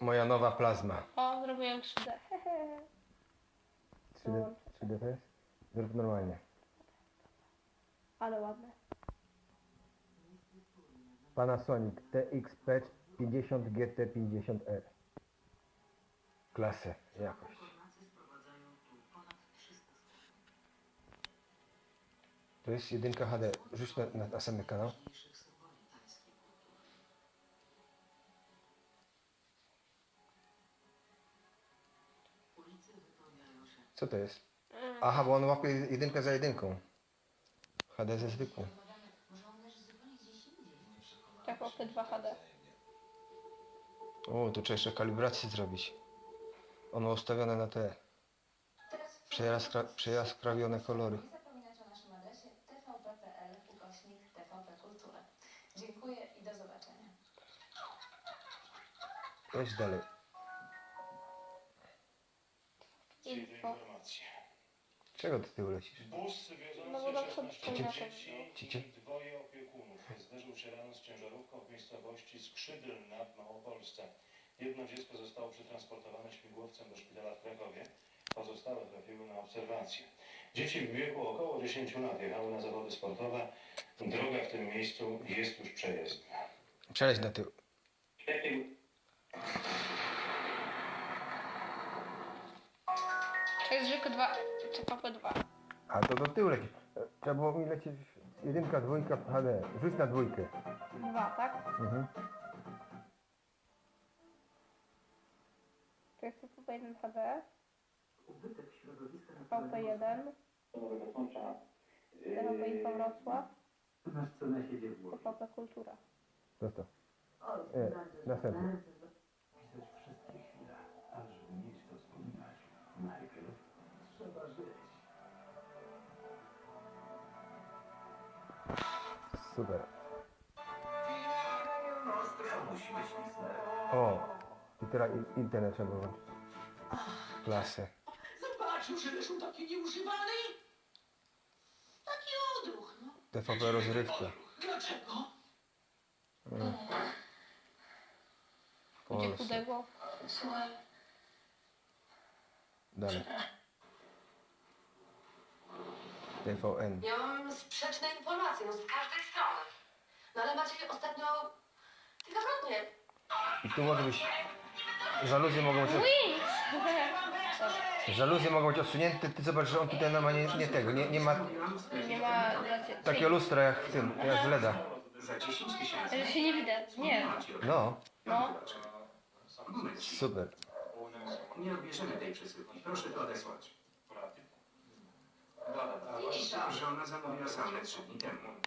Moja nowa plazma. O, zrobiłem 3D. Hehe. 3D, 3D też? Zrób normalnie. Ale ładne. Panasonic TX-Patch 50 GT50R. Klasę, jakość. To jest jedynka HD. Rzuć na, na, na sam kanał. Co to jest? Aha, bo on łapie jedynkę za jedynką. HD ze zwykłą. Tak, opy 2 HD. O, tu trzeba jeszcze kalibrację zrobić. Ono ustawione na te przejaskra, przejaskrawione kolory. Nie zapominać o naszym adresie tvp.pl ukośnik tvp kultura. Dziękuję i do zobaczenia. Jedź dalej. Info. Czego ty tyłu lecisz? Bus No bo wiozący dobrze 16 przypomniałem. dzieci Cicie? i dwoje opiekunów zderzył się rano z ciężarówką w miejscowości Skrzydl nad Małopolsce. Jedno dziecko zostało przetransportowane śmigłowcem do szpitala w Krakowie, pozostałe trafiły na obserwację. Dzieci w wieku około 10 lat jechały na zawody sportowe. Droga w tym miejscu jest już przejezdna. Przeleć na tył. To jest zwykły 2. TVP 2. A to do tyłu leci. Trzeba było mi lecieć jedynka, dwójka HD. Rzuć na dwójkę. 2, tak? Mhm. To jest TVP 1 HD. TVP 1. TVP Info Wrocław. Masz co na siebie Kultura. Zostaw. E, następny. Super. O, i teraz internet trzeba włączyć. Klasę. Zobaczył, że leżą takie nieużywane i... Taki odruch, no. TVP rozrywka. Dlaczego? Gdzie Polsce. chudego? Słuchaj, Dalej. TVN. Ja mam sprzeczne informacje, no z każdej strony. No ale Maciej ostatnio... Naprawdę, I tu może być... Żaluzje mogą być... Żaluzje mogą być odsunięte. Ty zobacz, że on tutaj nie ma nie, nie tego. Nie, nie ma Nie ma takiego lustra jak w tym, jak z LEDa. Za 10 tysięcy. Że się nie widać. Nie. No, No. Momencik. super. Nie odbierzemy tej przesyłki. Proszę to odesłać. Finisza. Żona zamówiła samę trzy dni temu.